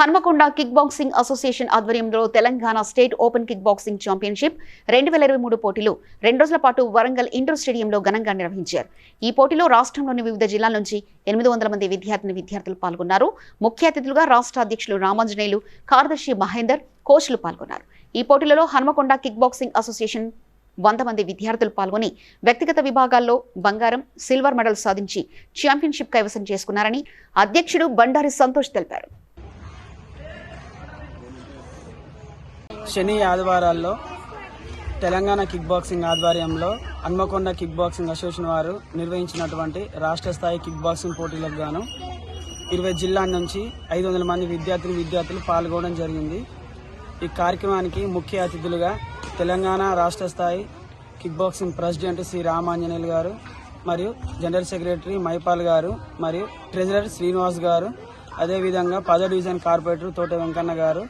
Hanamkonda kick boxing association ఆధ్వర్యంలో Telangana state open kick boxing championship రెండు వేల ఇరవై మూడు పోటీలు రెండు రోజుల పాటు వరంగల్ ఇండోర్ స్టేడియంలో ఘనంగా నిర్వహించారు. ఈ పోటీలో రాష్ట్రంలోని వివిధ జిల్లాల నుంచి ఎనిమిది వందల మంది విద్యార్థిని విద్యార్థులు పాల్గొన్నారు. ముఖ్య అతిథులుగా రాష్ట్ర అధ్యక్షులు రామాంజనేయులు కార్యదర్శి మహేందర్ కోచ్లు పాల్గొన్నారు. ఈ పోటీలలో హన్మకొండ కిక్ బాక్సింగ్ అసోసియేషన్ వంద మంది విద్యార్థులు పాల్గొని వ్యక్తిగత విభాగాల్లో బంగారం సిల్వర్ మెడల్ సాధించి ఛాంపియన్షిప్ కైవసం చేసుకున్నారని అధ్యక్షుడు బండారి సంతోష్ తెలిపారు. శని ఆదివారాల్లో తెలంగాణ కిక్ బాక్సింగ్ ఆధ్వర్యంలో హన్మకొండ కిక్ బాక్సింగ్ అసోసియేషన్ వారు నిర్వహించినటువంటి రాష్ట్ర స్థాయి కిక్ బాక్సింగ్ పోటీలకు గాను ఇరవై జిల్లాల నుంచి ఐదు వందల మంది విద్యార్థిని విద్యార్థులు పాల్గొనడం జరిగింది. ఈ కార్యక్రమానికి ముఖ్య అతిథులుగా తెలంగాణ రాష్ట్ర స్థాయి kick boxing president Shri Ramanjaneyulu garu మరియు జనరల్ సెక్రటరీ మైపాల్ గారు మరియు ట్రెజరర్ శ్రీనివాస్ గారు అదేవిధంగా పదో డివిజన్ కార్పొరేటర్ తోట వెంకన్న గారు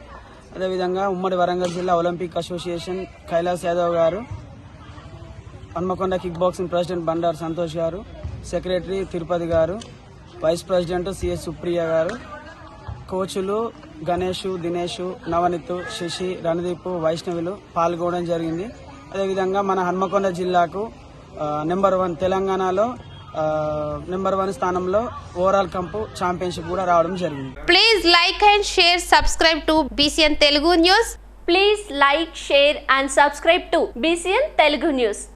అదేవిధంగా ఉమ్మడి వరంగల్ జిల్లా Olympic association Kailas Yadav garu Hanamkonda kick boxing president Bandaru Santosh garu secretary Tirupati గారు వైస్ ప్రెసిడెంట్ సిఎస్ సుప్రియ గారు కోచులు గణేష్ దినేష్ నవనీత్ శశి రణదీప్ వైష్ణవులు పాల్గొనడం జరిగింది. అదేవిధంగా మన హన్మకొండ జిల్లాకు నెంబర్ వన్ తెలంగాణలో నెంబర్ వన్ స్థానంలో ఓవరాల్ కంప్ ఛాంపియన్షిప్ కూడా రావడం జరిగింది. Please like and share subscribe to BCN Telugu news please like share and subscribe to BCN Telugu news